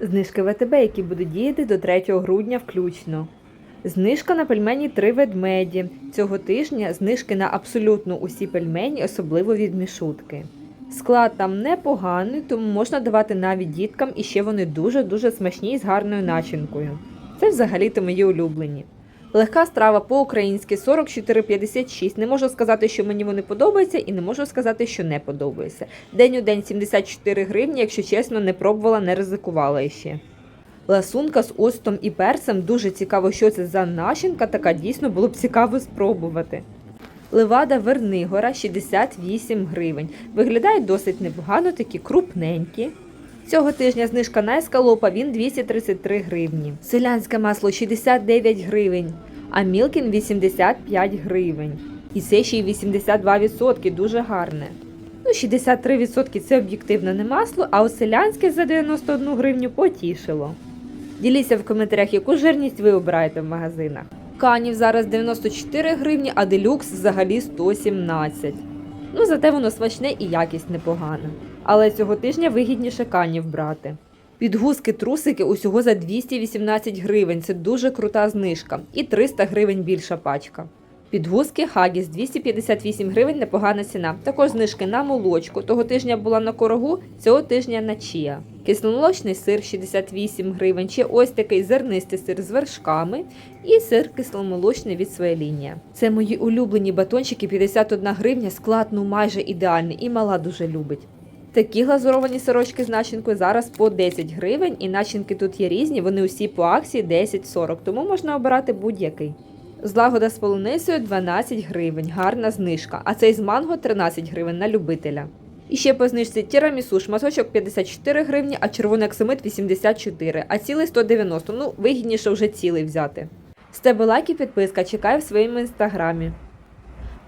Знижки ВТБ, які будуть діяти до 3 грудня включно. Знижка на пельмені три ведмеді. Цього тижня знижки на абсолютно усі пельмені, особливо від мішутки. Склад там непоганий, тому можна давати навіть діткам, і ще вони дуже-дуже смачні з гарною начинкою. Це взагалі-то мої улюблені. Легка страва по-українськи 44,56. Не можу сказати, що мені вони подобаються, і не можу сказати, що не подобаються. День у день 74 гривні, якщо чесно, не пробувала, не ризикувала ще. Ласунка з оцтом і перцем дуже цікаво, що це за начинка, така дійсно було б цікаво спробувати. Левада Вернигора 68 гривень. Виглядають досить непогано, такі крупненькі. Цього тижня знижка на ескалопа він 233 гривні. Селянське масло 69 гривень, а Мілкін 85 гривень. І це ще й 82%, дуже гарне. Ну, 63% це об'єктивно не масло, а от селянське за 91 гривню потішило. Діліться в коментарях, яку жирність ви обираєте в магазинах. Канів зараз 94 гривні, а делюкс взагалі 117. Ну, зате воно смачне і якість непогана. Але цього тижня вигідніше канів брати. Підгузки трусики усього за 218 гривень. Це дуже крута знижка. І 300 гривень більша пачка. Підгузки Хагіс 258 гривень непогана ціна. Також знижки на молочку. Того тижня була на корогу, цього тижня на чія. Кисломолочний сир 68 гривень. Ще ось такий зернистий сир з вершками і сир кисломолочний від своєї лінії. Це мої улюблені батончики 51 гривня, склад ну майже ідеальний і мала дуже любить. Такі глазуровані сирочки з начинкою зараз по 10 гривень, і начинки тут є різні, вони усі по акції 10-40, тому можна обирати будь-який. Злагода з полуницею 12 гривень, гарна знижка, а цей з манго 13 гривень на любителя. І ще по знижці тірамісу шматочок 54 гривні, а червоний аксамит 84, а цілий 190, ну вигідніше вже цілий взяти. З тебе лайк і підписка, чекаю в своєму інстаграмі.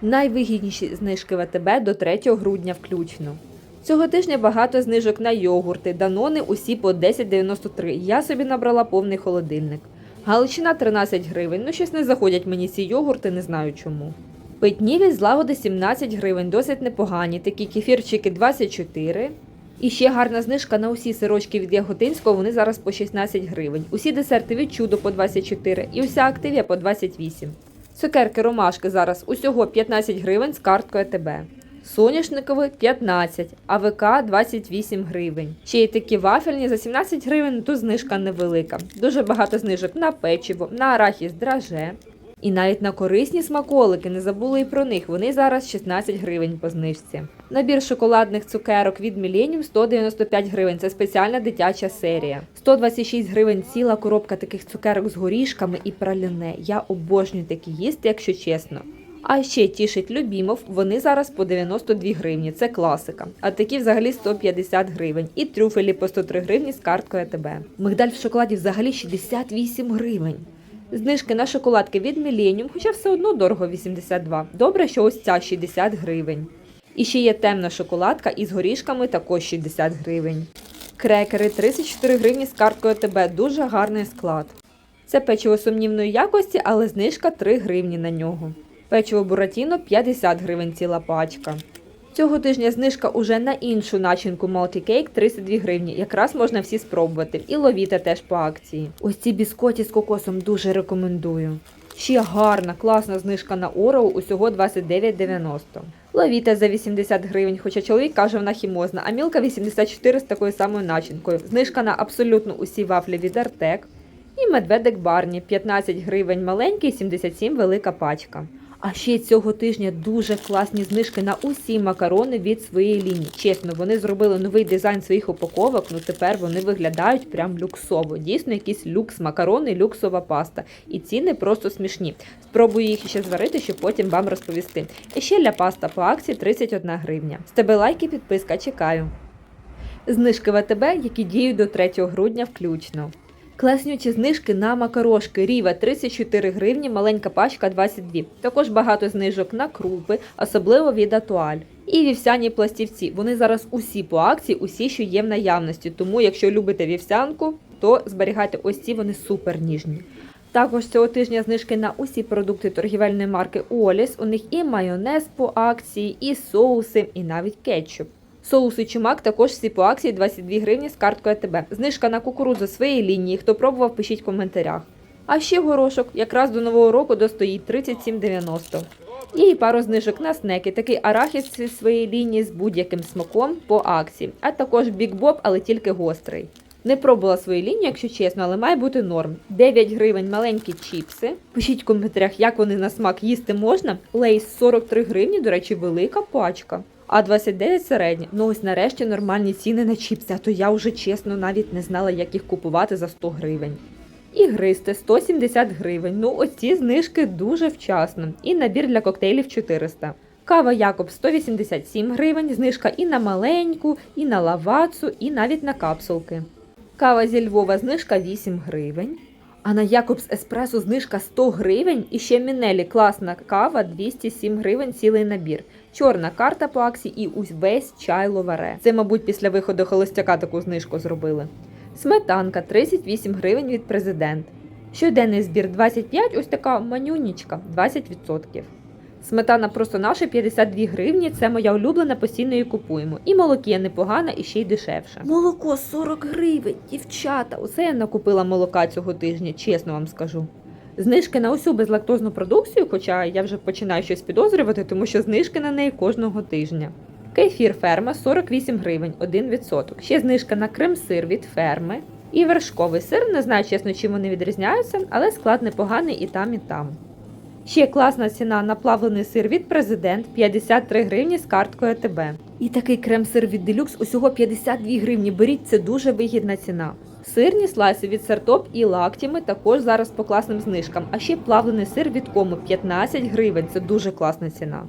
Найвигідніші знижки ВТБ до 3 грудня включно. Цього тижня багато знижок на йогурти, данони усі по 10,93. Я собі набрала повний холодильник. Галичина 13 гривень. Ну щось не заходять мені ці йогурти, не знаю чому. Питні від злагоди 17 гривень, досить непогані. Такі кефірчики 24. І ще гарна знижка на усі сирочки від Яготинського, вони зараз по 16 гривень. Усі десерти від чудо по 24 і уся активія по 28. Цукерки ромашки зараз усього 15 гривень з карткою АТБ. Соняшниковий 15, АВК 28 гривень. Ще й такі вафельні за 17 гривень, тут знижка невелика. Дуже багато знижок на печиво, на арахіс драже. І навіть на корисні смаколики не забули і про них. Вони зараз 16 гривень по знижці. Набір шоколадних цукерок від Millennium 195 гривень. Це спеціальна дитяча серія. 126 гривень ціла коробка таких цукерок з горішками і праліне. Я обожнюю такі їсти, якщо чесно. А ще тішить Любімов, вони зараз по 92 гривні, це класика. А такі взагалі 150 гривень. І трюфелі по 103 гривні з карткою АТБ. Мигдаль в шоколаді взагалі 68 гривень. Знижки на шоколадки від Millennium, хоча все одно дорого 82. Добре, що ось ця 60 гривень. І ще є темна шоколадка із горішками також 60 гривень. Крекери 34 гривні з карткою АТБ. Дуже гарний склад. Це печиво сумнівної якості, але знижка 3 гривні на нього. Печиво Буратіно 50 гривень ціла пачка. Цього тижня знижка уже на іншу начинку Cake 32 гривні. Якраз можна всі спробувати. І ловіте теж по акції. Ось ці біскоті з кокосом дуже рекомендую. Ще гарна, класна знижка на Орео, усього 29,90. Ловіте за 80 гривень, хоча чоловік каже, вона хімозна, а мілка 84 з такою самою начинкою. Знижка на абсолютно усі вафлі від Артек. І медведик Барні 15 гривень маленький, 77 велика пачка. А ще цього тижня дуже класні знижки на усі макарони від своєї лінії. Чесно, вони зробили новий дизайн своїх упаковок. Ну тепер вони виглядають прям люксово. Дійсно, якийсь люкс макарони, люксова паста. І ціни просто смішні. Спробую їх ще зварити, щоб потім вам розповісти. І ще ля паста по акції 31 гривня. З тебе лайк підписка, чекаю. Знижки ВТБ, які діють до 3 грудня включно. Класнючі знижки на макарошки Ріва 34 гривні, маленька пачка 22. Також багато знижок на крупи, особливо від Атуаль. І вівсяні пластівці. Вони зараз усі по акції, усі, що є в наявності. Тому, якщо любите вівсянку, то зберігайте ось ці, вони супер ніжні. Також цього тижня знижки на усі продукти торгівельної марки Оліс. У них і майонез по акції, і соуси, і навіть кетчуп. Соуси чумак також всі по акції 22 гривні з карткою АТБ. Знижка на кукурудзу своєї лінії. Хто пробував, пишіть в коментарях. А ще горошок якраз до нового року достоїть 37,90. І пару знижок на снеки. Такий арахіс зі своєї лінії з будь-яким смаком по акції. А також Бік Боб, але тільки гострий. Не пробувала свою лінію, якщо чесно, але має бути норм. 9 гривень маленькі чіпси. Пишіть в коментарях, як вони на смак їсти можна. Лейс 43 гривні, до речі, велика пачка. А 29 середні. Ну ось нарешті нормальні ціни на чіпси, а то я вже чесно навіть не знала, як їх купувати за 100 гривень. І гристи 170 гривень. Ну ось ці знижки дуже вчасно. І набір для коктейлів 400. Кава Якоб 187 гривень, знижка і на маленьку, і на лавацу, і навіть на капсулки. Кава зі Львова знижка 8 гривень. А на Якобс Еспресо знижка 100 гривень і ще Мінелі класна кава 207 гривень цілий набір. Чорна карта по акції і ось весь чай ловаре. Це, мабуть, після виходу холостяка таку знижку зробили. Сметанка 38 гривень від президент. Щоденний збір 25, ось така манюнічка 20%. Сметана просто наша 52 гривні. Це моя улюблена, постійно її купуємо. І молоке непогане, і ще й дешевше. Молоко 40 гривень, дівчата. Усе я накупила молока цього тижня, чесно вам скажу. Знижки на усю безлактозну продукцію, хоча я вже починаю щось підозрювати, тому що знижки на неї кожного тижня. Кефір ферма 48 гривень, 1%. Ще знижка на крем-сир від ферми. І вершковий сир, не знаю чесно, чим вони відрізняються, але склад непоганий і там, і там. Ще класна ціна на плавлений сир від президент 53 гривні з карткою АТБ. І такий крем-сир від делюкс усього 52 гривні. Беріть, це дуже вигідна ціна. Сирні слайси від сертоп і лактіми також зараз по класним знижкам. А ще плавлений сир від кому 15 гривень. Це дуже класна ціна.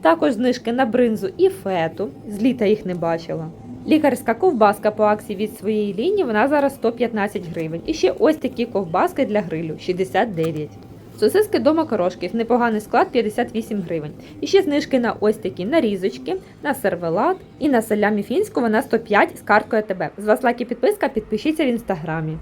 Також знижки на бринзу і фету. З літа їх не бачила. Лікарська ковбаска по акції від своєї лінії вона зараз 115 гривень. І ще ось такі ковбаски для грилю 69. Сосиски до макарошків, непоганий склад 58 гривень. І ще знижки на ось такі нарізочки, на сервелат і на салямі фінську вона 105 з карткою ТБ. З вас лайк підписка, підпишіться в інстаграмі.